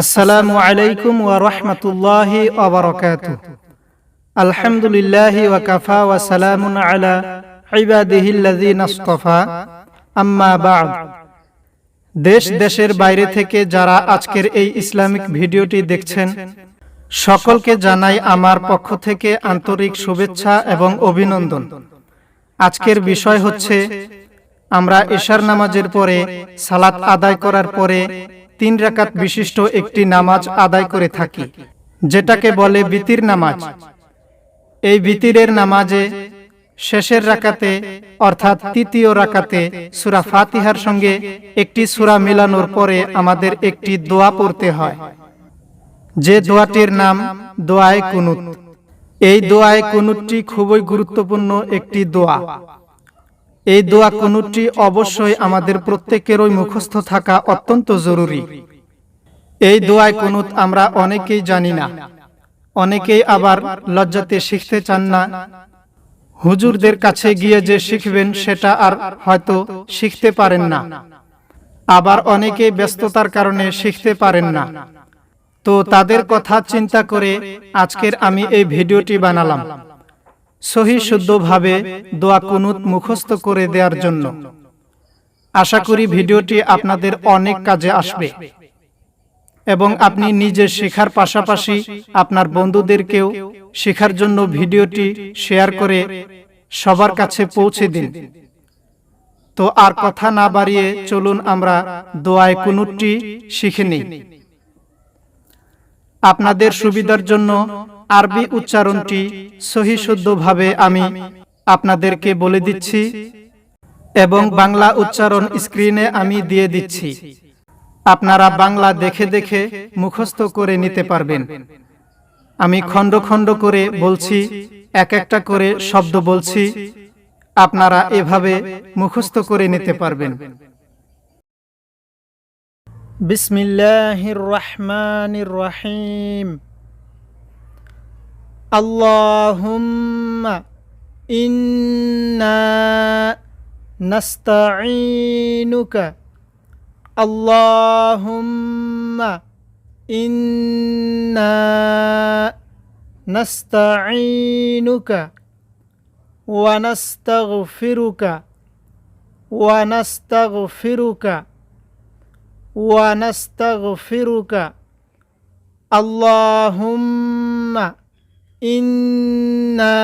আসসালামু আলাইকুম ওয়া রাহমাতুল্লাহি ওয়া বারাকাতুহু আলহামদুলিল্লাহি ওয়া কাফা ওয়া সালামুন আলা ইবাদিহিল্লাযিনা ইসতাফা আম্মা বা'দ। দেশ দেশের বাইরে থেকে যারা আজকের এই ইসলামিক ভিডিওটি দেখছেন, সকলকে জানাই আমার পক্ষ থেকে আন্তরিক শুভেচ্ছা এবং অভিনন্দন। আজকের বিষয় হচ্ছে, আমরা এশার নামাজের পরে সালাত আদায় করার পরে তিন রাকাত বিশিষ্ট একটি নামাজ আদায় করে থাকি যেটাকে বলে বিতির নামাজ। এই বিতিরের নামাজে শেষের রাকাতে অর্থাৎ তৃতীয় রাকাতে সুরা ফাতিহার সঙ্গে একটি সুরা মিলানোর পরে আমাদের একটি দোয়া পড়তে হয়। যে দোয়াটির নাম দোয়ায় কুনুত। এই দোয়ায় কুনুতটি খুবই গুরুত্বপূর্ণ একটি দোয়া। এই দোয়া কুনুতটি অবশ্যই আমাদের প্রত্যেকেরই মুখস্থ থাকা অত্যন্ত জরুরি। এই দোয়ায় কুনুত আমরা অনেকেই জানি না। অনেকেই আবার লজ্জাতে শিখতে চান না। হুজুরদের কাছে গিয়ে যে শিখবেন সেটা আর হয়তো শিখতে পারেন না। আবার অনেকে ব্যস্ততার কারণে শিখতে পারেন না। তো তাদের কথা চিন্তা করে আজকের আমি এই ভিডিওটি বানালাম। সহি শুদ্ধভাবে দোয়া কুনুত মুখস্থ করে দেওয়ার জন্য। আশা করি ভিডিওটি আপনাদের অনেক কাজে আসবে। এবং আপনি নিজে শেখার পাশাপাশি আপনার বন্ধুদেরকেও শেখার জন্য ভিডিওটি শেয়ার করে সবার কাছে পৌঁছে দিন। তো আর কথা না বাড়িয়ে চলুন আমরা দোয়ায় কুনুটটি শিখে নিই। আপনাদের সুবিধার জন্য আরবি উচ্চারণটি সহি শুদ্ধভাবে আমি আপনাদেরকে বলে দিচ্ছি এবং বাংলা উচ্চারণ স্ক্রিনে আমি দিয়ে দিচ্ছি। আপনারা বাংলা দেখে দেখে মুখস্থ করে নিতে পারবেন। আমি খণ্ড খণ্ড করে বলছি, এক একটা করে শব্দ বলছি, আপনারা এভাবে মুখস্থ করে নিতে পারবেন। বিসমিল্লাহির রহমানির রহিম। اللهم إنا نستعينك. اللهم إنا نستعينك ونستغفرك ونستغفرك ونستغفرك. اللهم إنا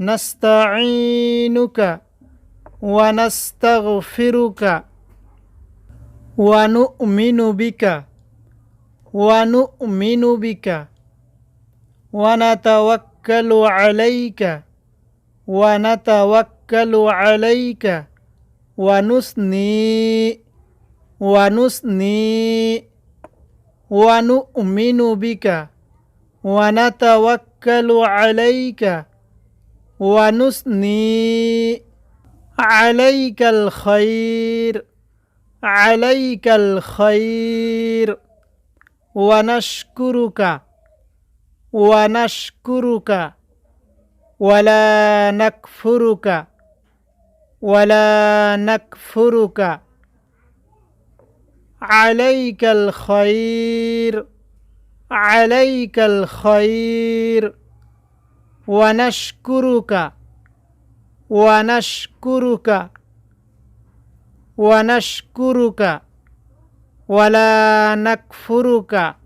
نستعينك ونستغفرك ونؤمن بك ونؤمن بك ونتوكل عليك ونتوكل عليك ونثني ونثني ونؤمن بك ونتوكل عليك ونثني عليك الخير عليك الخير. ونشكرك ونشكرك ولا نكفرك ولا نكفرك. عليك الخير. عليك الخير ونشكرك ونشكرك ونشكرك ولا نكفرك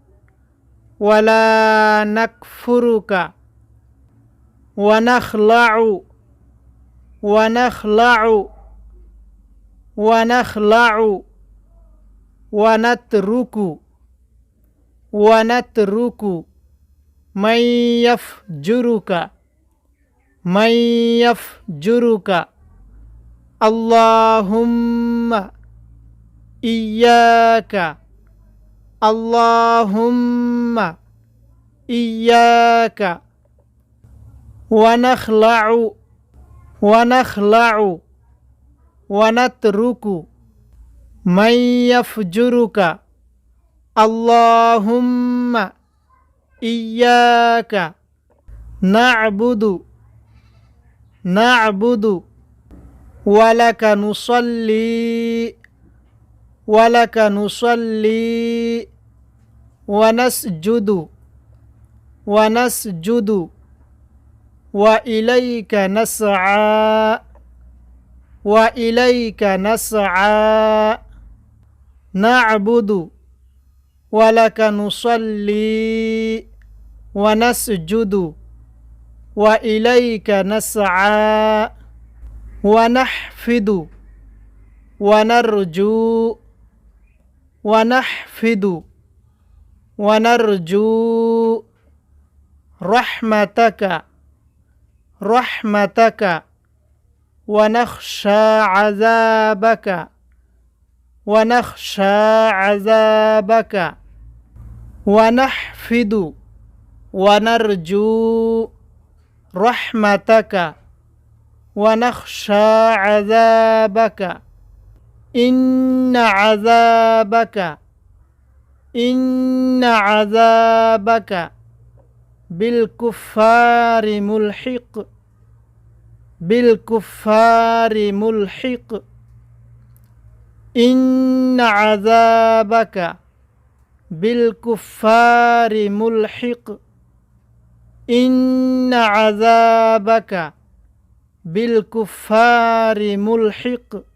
ولا نكفرك ونخلع ونخلع ونخلع ونترك ওয়ানাতরুকু মাইয়াফ জুরুকা মাইয়াফ জুরুকা আল্লাহুম্মা ইয়াকা আল্লাহুম্মা ইয়াকা ওয়ানাখলাউ ওয়ানাখলাউ ওয়ানাতরুকু মাইয়াফ জুরুকা اللهم إياك نعبد نعبد ولك نصلي ولك نصلي ونسجد ونسجد وإليك نسعى وإليك نسعى. نعبد ولك نصلي ونسجد وإليك نسعى ونحفد ونرجو ونحفد ونرجو رحمتك رحمتك ونخشى عذابك ونخشى عذابك. ونحفد ونرجو رحمتك ونخشى عذابك. إن عذابك إن عذابك بالكفار ملحق بالكفار ملحق. إن عذابك بالكفار ملحق. إن عذابك بالكفار ملحق.